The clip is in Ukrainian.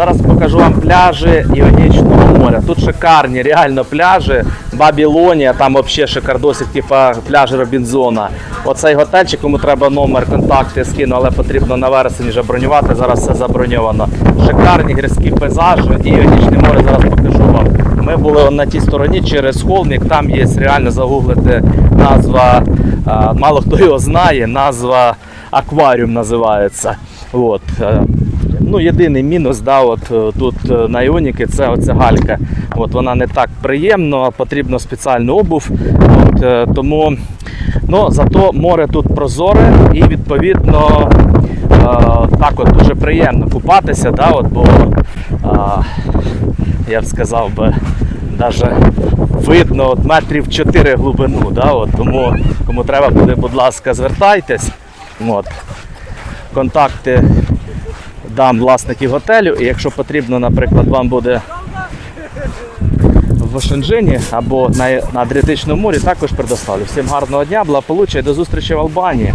Зараз покажу вам пляжі Іонічного моря. Тут шикарні реально пляжі. Бабілонія, там взагалі шикардосик, типа пляжі Робінзона. Оцей готельчик, кому треба номер, контакти скину, але потрібно на вересень вже бронювати. Зараз все заброньовано. Шикарні гірські пейзажі і Іонічне море зараз покажу вам. Ми були на тій стороні через холмік, там є реально загуглити назва, мало хто його знає, назва акваріум називається. От. Ну, єдиний мінус, да, от, е, тут е, на Іоніки це оця галька. От, вона не так приємно, потрібно спеціальну обув. От, е, тому ну, зато море тут прозоре і відповідно так от дуже приємно купатися, да, от, бо я б сказав би, навіть видно от метрів 4 глибину. Да, от, тому кому треба буде, будь ласка, звертайтесь. От. Контакти дам власників готелю, і якщо потрібно, наприклад, вам буде в Шенджині або на Адріатичному морі, також предоставлю. Всім гарного дня, благополуччя і до зустрічі в Албанії.